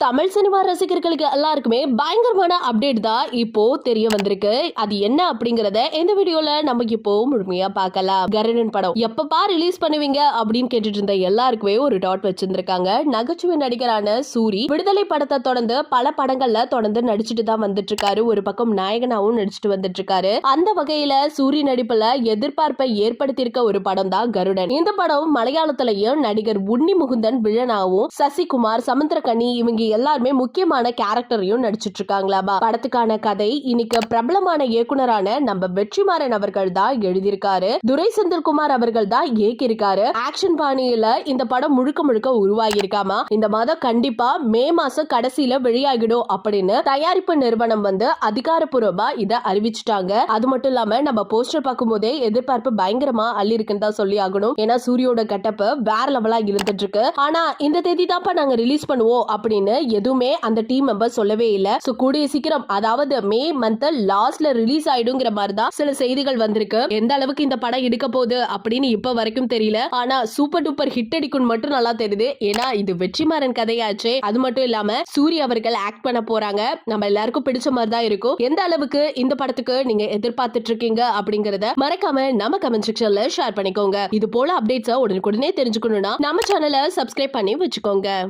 Tamil cinema ரசிகர்களுக்கு எல்லாருக்குமே பயங்கரமான அப்டேட் தான் இப்போ தெரிய வந்திருக்கு. அது என்ன அப்படிங்கறத இந்த வீடியோல நம்ம இப்போ முழுமையா பார்க்கலாம். கருடன் படம் எப்பப்பா ரிலீஸ் பண்ணுவீங்க அப்படின்னு கேட்டுட்டு இருந்த எல்லாருக்குமே ஒரு டாட் வச்சிருந்திருக்காங்க. நகைச்சுவை நடிகரான சூரி விடுதலை படத்தை தொடர்ந்து பல படங்கள்ல தொடர்ந்து நடிச்சுட்டு தான் வந்துட்டு இருக்காரு ஒரு பக்கம் நாயகனாவும் நடிச்சுட்டு வந்துட்டு இருக்காரு அந்த வகையில சூரி நடிப்புல எதிர்பார்ப்பை ஏற்படுத்தியிருக்க ஒரு படம் தான் கருடன் இந்த படம் மலையாளத்திலையும் நடிகர் உன்னி முகுந்தன் விழனாவும் சசிகுமார் சமுத்திரகனி இவங்க எல்லாருமே முக்கியமான கேரக்டரையும் நடிச்சிட்டு இருக்காங்களாமா படத்துக்கான கதை இன்னைக்கு பிரபலமான இயக்குனரான நம்ம வெற்றிமாறன் அவர்கள் தான் எழுதியிருக்காரு. துரை செந்தில்குமார் அவர்கள் தான் இயக்கியிருக்காரு. ஆக்ஷன் பாணியில இந்த படம் முழுக்க முழுக்க உருவாகியிருக்காமா? இந்த மாதம் கண்டிப்பா மே மாசம் கடைசியில வெளியாகிடும் அப்படின்னு தயாரிப்பு நிறுவனம் வந்து அதிகாரப்பூர்வமா இதை அறிவிச்சிட்டாங்க. அது மட்டும் இல்லாம நம்ம போஸ்டர் பார்க்கும் போதே எதிர்பார்ப்பு பயங்கரமா அள்ளி இருக்குன்னு தான் சொல்லி ஆகணும். ஏன்னா சூரியோட கட்டப்பு வேற லெவலா இருந்துட்டு இருக்கு ஆனா இந்த தேதி தான்ப்பா நாங்க ரிலீஸ் பண்ணுவோம் அப்படின்னு எதுவுமே அந்த டீம் மெம்பர் சொல்லவே இல்ல. சோ கூடிய சீக்கிரம் அதாவது மே மந்த் லாஸ்ட்ல ரிலீஸ் ஆயிடுங்கிற மாதிரி தான் சில செய்திகள் வந்திருக்கு. எந்த அளவுக்கு இந்த படம் எடுக்க போகுது அப்படின்னு இப்ப வரைக்கும் தெரியல. ஆனா சூப்பர் டூப்பர் ஹிட் அடிக்கும் மட்டும் நல்லா தெரியுது. ஏன்னா இது வெற்றிமாறன் கதையாச்சே. அது மட்டும் இல்லாம சூரிய அவர்கள் ஆக்ட் பண்ண போறாங்க. நம்ம எல்லாருக்கும் பிடிச்ச மாதிரி தான் இருக்கும். எந்த அளவுக்கு இந்த படத்துக்கு நீங்க எதிர்பார்த்துட்டு இருக்கீங்க அப்படிங்கறத மறக்காம நம்ம கமெண்ட் செக்ஷன்ல ஷேர் பண்ணிக்கோங்க. இது போல அப்டேட்ஸ் உடனுக்குடனே தெரிஞ்சுக்கணும்னா நம்ம சேனலை சப்ஸ்கிரைப் பண்ணி வச்சுக்கோங்க.